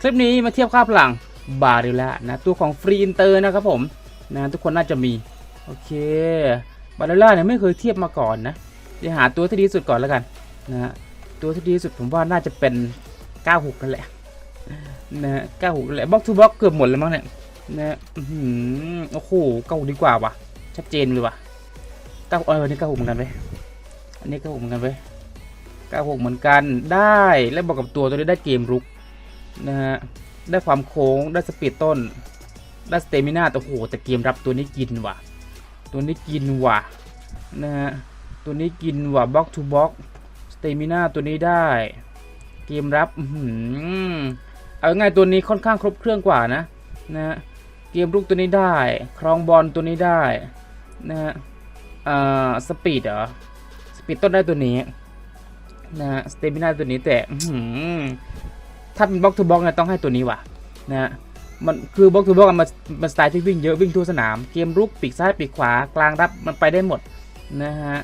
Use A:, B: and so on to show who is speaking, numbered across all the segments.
A: คลิปนี้มาเทียบค่าพลังบาริล่านะตัวของฟรีอินเตอร์นะครับผมนะทุกคนน่าจะมีโอเคบาริล่าเนี่ยไม่เคยเทียบมาก่อนนะจะหาตัวที่ดีสุดก่อนแล้วกันนะฮะตัวที่ดีสุดผมว่าน่าจะเป็น 96 นั่นแหละนะฮะ96นั่นแหละบล็อกทูบล็อกเกือบหมดแล้วมั้งเนี่ยนะฮะอื้อโอ้โหเก้าดีกว่าว่ะชัดเจนเลยว่ะเก้าเอออันนี้96เหมือนกันเว้ยอันนี้96เหมือนกันเว้ย96เหมือนกันได้และบอกกับตัวตัวนี้ได้เกมรุก นะฮะ ได้ความโค้ง ได้สปีดต้น ได้สเตมินาแต่โอ้โหแต่เกมรับตัวนี้กินว่ะ ตัวนี้กินว่ะ นะฮะ ตัวนี้กินว่ะบล็อกทูบล็อกสเตมินาตัวนี้ได้ เกมรับอื้อหือเอาง่ายตัวนี้ค่อนข้างครบเครื่องกว่านะ นะฮะ เกมลุกตัวนี้ได้ ครองบอลตัวนี้ได้ นะฮะอ่าสปีดเหรอ สปีดต้นได้ตัวนี้นะฮะสเตมินาตัวนี้แต่หือ ถ้าเป็นบล็อกทูบล็อกเนี่ยต้องให้ตัวนี้ว่ะนะฮะมันคือบล็อกทูบล็อกมันมันสไตล์ที่วิ่งเยอะวิ่งทั่วสนาม เกมรุกปีกซ้ายปีกขวากลางรับมันไปได้หมดนะฮะ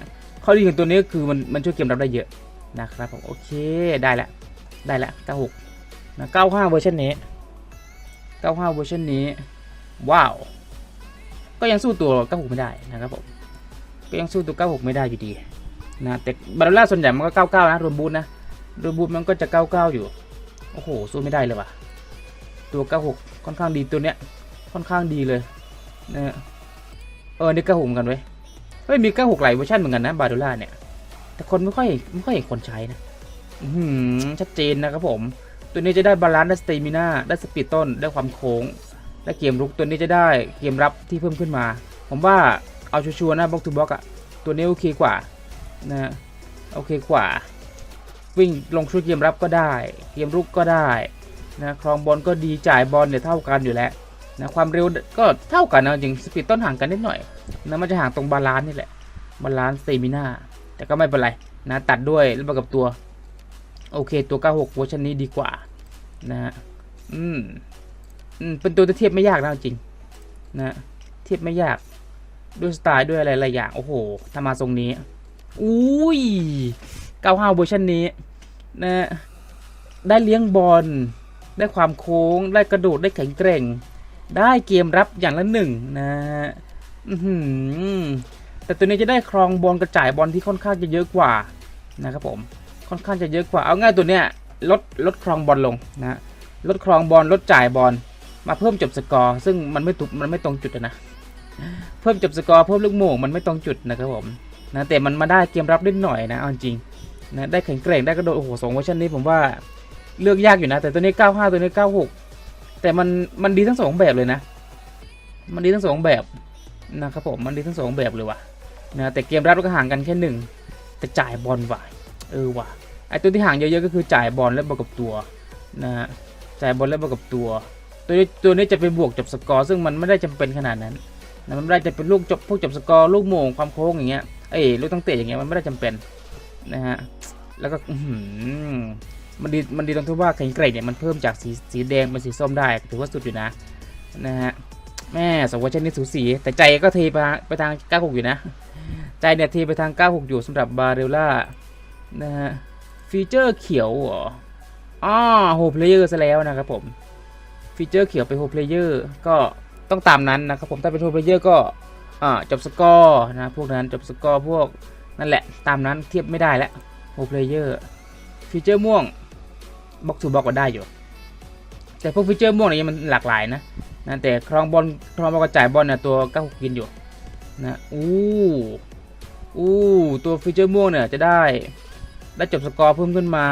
A: ข้อดีของตัวนี้ก็คือมันมันช่วยเกมรับได้เยอะนะครับผมโอเคได้ละได้ละ96นะ95เวอร์ชันนี้95เวอร์ชันนี้ว้าวก็ยังสู้ตัว96ไม่ได้นะครับผมก็ยังสู้ตัว96ไม่ได้อยู่ดีนะแต่บาร์ล่าส่วนใหญ่มันก็99นะรวมบูทนะรวมบูทมันก็จะ99อยู่ โอ้โหสู้ไม่ได้เลยว่ะ ตัว 96 ค่อนข้างดีตัวเนี้ย ค่อนข้างดีเลยนะฮะเออนี่96เหมือนกันเว้ย เฮ้ยมี 96 หลายเวอร์ชันเหมือนกันนะบาดูล่าเนี่ย แต่คนไม่ค่อยไม่ค่อยเห็นคนใช้นะอือหือชัดเจนนะครับผม ตัวนี้จะได้บาลานซ์ได้สเตมินาได้สปีดต้นได้ความโค้งได้เกมรุกตัวนี้จะได้เกมรับที่เพิ่มขึ้นมา ผมว่าเอาชัวร์ๆนะบล็อกทูบล็อกอะตัวนี้โอเคกว่านะโอเคกว่า วิ่งลงช่วยเกมรับก็ได้เกมรุกก็ได้นะครองบอลก็ดีจ่ายบอลเนี่ยเท่ากันอยู่แล้วนะความเร็วก็เท่ากันนะจริงสปีดต้นห่างกันนิดหน่อยนะมันจะห่างตรงบาลานซ์นี่แหละบาลานซ์เซมิน่าแต่ก็ไม่เป็นไรนะตัดด้วยแล้วมากับตัว โอเคตัว 96เวอร์ชันนี้ดีกว่านะฮะอืมอืมเป็นตัวที่เทียบไม่ยากนะจริงนะเทียบไม่ยากด้วยสไตล์ด้วยอะไรหลายอย่าง โอ้โหถ้ามาทรงนี้ อุ้ย 95เวอร์ชันนี้นะได้เลี้ยงบอล ได้ความโค้ง ได้กระโดด ได้แข็งแกร่ง ได้เกมรับอย่างละหนึ่งนะฮะแต่ตัวนี้จะได้ครองบอลกระจายบอลที่ค่อนข้างจะเยอะกว่านะครับผม ค่อนข้างจะเยอะกว่า เอาง่ายตัวเนี้ยลดลดครองบอลลงนะลดครองบอลลดจ่ายบอลมาเพิ่มจบสกอร์ ซึ่งมันไม่ถูกมันไม่ตรงจุดนะ เพิ่มจบสกอร์เพิ่มลูกโม่งมันไม่ตรงจุดนะครับผมนะแต่มันมาได้เกมรับนิดหน่อยนะเอาจริง นะได้แข็งแกร่งได้กระโดดโอ้โหสองเวอร์ชันนี้ผมว่าเลือกยากอยู่นะ แต่ตัวนี้ 95 ตัวนี้ 96 แต่มันมันดีทั้งสองแบบเลยนะ มันดีทั้งสองแบบนะครับผมมันดีทั้งสองแบบเลยว่ะนะแต่เกมรับก็ห่างกันแค่หนึ่งแต่จ่ายบอลว่ะเออว่ะไอตัวที่ห่างเยอะๆก็คือจ่ายบอลและบวกกับตัวนะจ่ายบอลและบวกกับตัว ตัวนี้ตัวนี้จะไปบวกจบสกอร์ซึ่งมันไม่ได้จำเป็นขนาดนั้นนะมันไม่ได้จะเป็นลูกจบพวกจบสกอร์ลูกโมงความโค้งอย่างเงี้ยเอ้ยลูกตั้งเตะอย่างเงี้ยมันไม่ได้จำเป็นนะฮะ แล้วก็มันดีมันดีตรงที่ว่าแข็งแกร่งเนี่ยมันเพิ่มจากสีสีแดงเป็นสีส้มได้ถือว่าสุดอยู่นะนะฮะแม่สองเวอร์ชันนี้สูสี แต่ใจก็เทไปไปทาง 96 อยู่นะ ใจเนี่ยเทไปทาง 96 อยู่สำหรับบาเรลล่านะฮะฟีเจอร์เขียวออ๋อโฮเพลเยอร์ซะแล้วนะครับผมฟีเจอร์เขียวไปโฮเพลเยอร์ก็ต้องตามนั้นนะครับผมถ้าเป็นโฮเพลเยอร์ก็อ่าจบสกอร์นะพวกนั้นจบสกอร์พวกนั่นแหละตามนั้นเทียบไม่ได้แล้ว โฮเพลเยอร์ฟีเจอร์ม่วงบล็อกทูบล็อกก็ได้อยู่ แต่พวกฟีเจอร์ม่วงเนี่ยมันหลากหลายนะนะแต่ครองบอลครองบอลกระจายบอลเนี่ยตัวก็กินอยู่นะอู้อู้ตัวฟีเจอร์ม่วงเนี่ยจะได้ได้จบสกอร์เพิ่มขึ้นมา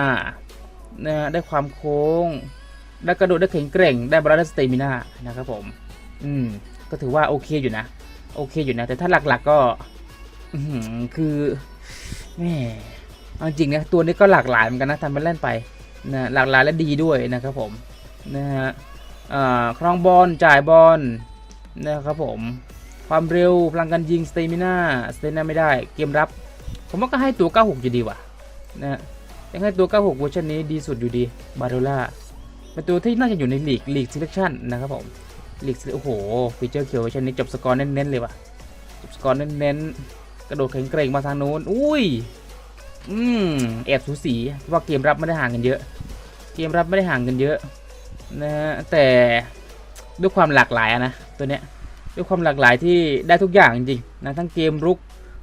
A: นะได้ความโค้ง ได้กระโดดได้แข็งแกร่ง ได้บาลานซ์สเตมินานะครับผม อืม ก็ถือว่าโอเคอยู่นะ โอเคอยู่นะ แต่ถ้าหลักๆก็คือแม่ เอาจริงนะตัวนี้ก็หลากหลายเหมือนกันนะทำเป็นเล่นไปนะหลากหลายและดีด้วยนะครับผมนะฮะอ่าครองบอลจ่ายบอลนะครับผมความเร็วพลังการยิงสเตมิน่าสเตมิน่าไม่ได้เกมรับ ผมว่าก็ให้ตัว 96 อยู่ดีว่ะนะยังให้ตัว 96เวอร์ชันนี้ดีสุดอยู่ดีบาโดล่าเป็นตัวที่น่าจะอยู่ในลีกลีกซิเลคชั่นนะครับผมลีกโอ้โหฟีเจอร์เขียวเวอร์ชันนี้จบสกอร์เน้นๆเลยว่ะจบสกอร์เน้นๆกระโดดแข็งเกรงมาทางนู้นอุ้ย อืมแอบสูสีเพราะว่าเกมรับไม่ได้ห่างกันเยอะ เกมรับไม่ได้ห่างกันเยอะนะแต่ด้วยความหลากหลายนะตัวเนี้ยด้วยความหลากหลายที่ได้ทุกอย่างจริงๆนะทั้งเกมรุก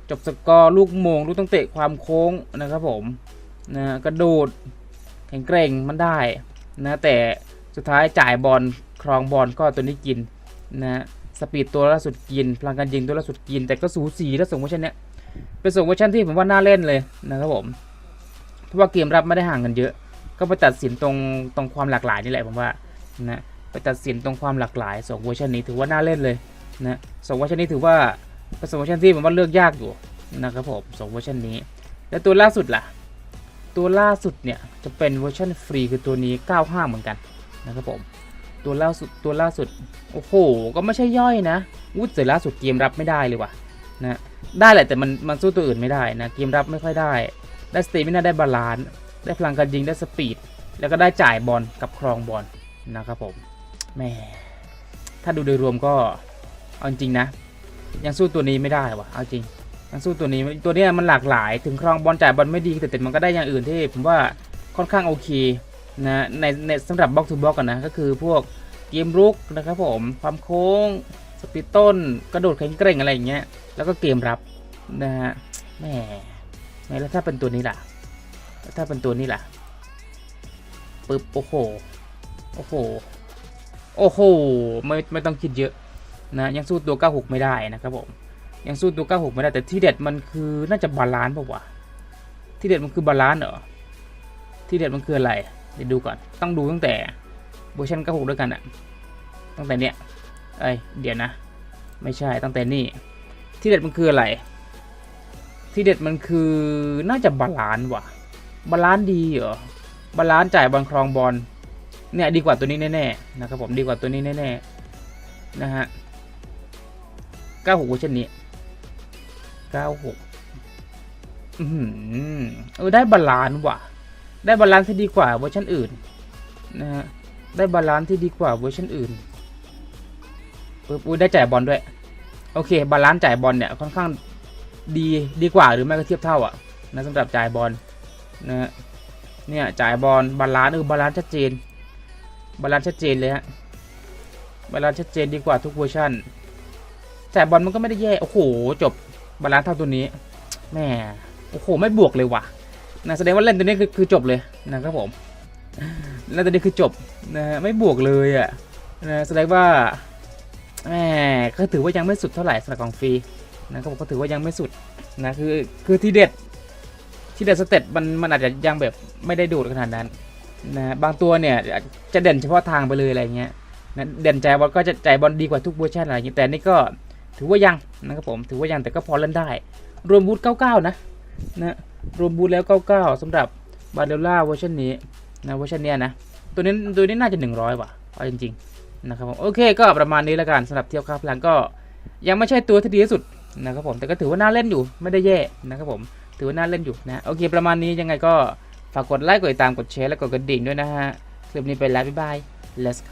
A: จบสกอร์ลูกโมงลูกตั้งเตะความโค้งนะครับผมนะกระโดดแข็งเกร่งมันได้นะแต่สุดท้ายจ่ายบอลครองบอลก็ตัวนี้กินนะสปีดตัวล่าสุดกินพลังการยิงตัวล่าสุดกิน แต่ก็สูสีแล้วส่งเวอร์ชันเนี้ย เป็นส่งเวอร์ชันที่ผมว่าน่าเล่นเลยนะครับผม เพราะว่าเกมรับไม่ได้ห่างกันเยอะ ก็ไปตัดสินตรงตรงความหลากหลายนี่แหละผมว่านะไปตัดสินตรงความหลากหลายส่งเวอร์ชันนี้ถือว่าน่าเล่นเลยนะส่งเวอร์ชันนี้ถือว่าเป็นสองเวอร์ชันที่ผมว่าเลือกยากอยู่นะครับผมสองเวอร์ชันนี้ แล้วตัวล่าสุดล่ะ ตัวล่าสุดเนี่ยจะเป็นเวอร์ชันฟรีคือตัวนี้ 95 เหมือนกันนะครับผมตัวล่าสุดตัวล่าสุด โอ้โห ก็ไม่ใช่ย่อยนะวุ้ยแต่ล่าสุดเกมรับไม่ได้เลยว่ะนะ ได้แหละแต่มันมันสู้ตัวอื่นไม่ได้นะเกมรับไม่ค่อยได้ ได้สเตมินาได้บาลานซ์ได้พลังการยิงได้สปีด แล้วก็ได้จ่ายบอลกับครองบอลนะครับผมแม่ถ้าดูโดยรวมก็เอาจริงนะ ยังสู้ตัวนี้ไม่ได้วะเอาจริงยังสู้ตัวนี้ตัวเนี้ยมันหลากหลาย ถึงครองบอลจ่ายบอลไม่ดีแต่แต่มันก็ได้อย่างอื่นที่ผมว่าค่อนข้างโอเคนะในในสำหรับบล็อกทูบล็อกกันนะก็คือพวกเกมรุกนะครับผมความโค้ง สปีดต้นกระโดดแข็งเกร่งอะไรอย่างเงี้ย แล้วก็เกมรับนะฮะแหมแหมแล้วถ้าเป็นตัวนี้ล่ะ ถ้าเป็นตัวนี้ล่ะปึ๊บโอ้โห โอ้โห โอ้โห ไม่ไม่ต้องคิดเยอะนะยังสู้ตัว 96 ไม่ได้นะครับผม ยังสู้ตัว 96 ไม่ได้แต่ที่เด็ดมันคือน่าจะบาลานซ์ป่าวะที่เด็ดมันคือบาลานซ์เหรอที่เด็ดมันคืออะไรเดี๋ยวดูก่อนต้องดูตั้งแต่เวอร์ชัน96 ด้วยกันอะตั้งแต่เนี้ย เอ้ยเดี๋ยวนะ ไม่ใช่ตั้งแต่นี่ ที่เด็ดมันคืออะไร ที่เด็ดมันคือน่าจะบาลานซ์ว่ะ บาลานซ์ดีเหรอ บาลานซ์จ่ายบอลครองบอล เนี่ยดีกว่าตัวนี้แน่ๆนะครับผมดีกว่าตัวนี้แน่ๆนะฮะ96เวอร์ชันนี้96อือหือเออได้บาลานซ์ว่ะ ได้บาลานซ์ที่ดีกว่าเวอร์ชันอื่นนะฮะได้บาลานซ์ที่ดีกว่าเวอร์ชันอื่น ปึ๊บอุ้ยได้จ่ายบอลด้วย โอเค บาลานซ์จ่ายบอลเนี่ยค่อนข้างดีดีกว่าหรือไม่ก็เทียบเท่าอะนะสำหรับจ่ายบอลนะเนี่ยจ่ายบอลบาลานซ์เออบาลานซ์ชัดเจนบาลานซ์ชัดเจนเลยฮะบาลานซ์ชัดเจนดีกว่าทุกเวอร์ชันจ่ายบอลมันก็ไม่ได้แย่โอ้โหจบบาลานซ์เท่าตัวนี้แหม่โอ้โหไม่บวกเลยว่ะนะแสดงว่าเล่นตัวนี้คือคือจบเลยนะครับผมเล่นตัวนี้คือจบนะฮะไม่บวกเลยอะนะแสดงว่า แหมก็ถือว่ายังไม่สุดเท่าไหร่สำหรับกองฟรีนะครับผมก็ถือว่ายังไม่สุดนะคือคือที่เด็ดที่เด็ดสเต็ปมันมันอาจจะยังแบบไม่ได้ดูดขนาดนั้นนะบางตัวเนี่ยจะเด่นเฉพาะทางไปเลยอะไรเงี้ยนะเด่นใจบอลก็จะใจบอลดีกว่าทุกเวอร์ชันอะไรอย่างเงี้ยแต่นี่ก็ถือว่ายังนะครับผมถือว่ายังแต่ก็พอเล่นได้ รวมบูท99 นะนะรวมบูทแล้ว 99สำหรับบาเดล่าเวอร์ชันนี้นะเวอร์ชันเนี้ยนะตัวนี้ตัวนี้น่าจะ 100ว่ะเอาจริงๆ นะครับผมโอเคก็ประมาณนี้แล้วกันสำหรับเที่ยวค่าพลังก็ยังไม่ใช่ตัวที่ดีที่สุดนะครับผมแต่ก็ถือว่าน่าเล่นอยู่ไม่ได้แย่นะครับผมถือว่าน่าเล่นอยู่นะโอเค ประมาณนี้ยังไงก็ฝากกดไลค์กดติดตามกดแชร์และกดกระดิ่งด้วยนะฮะคลิปนี้ไปแล้วบ๊ายบาย let's go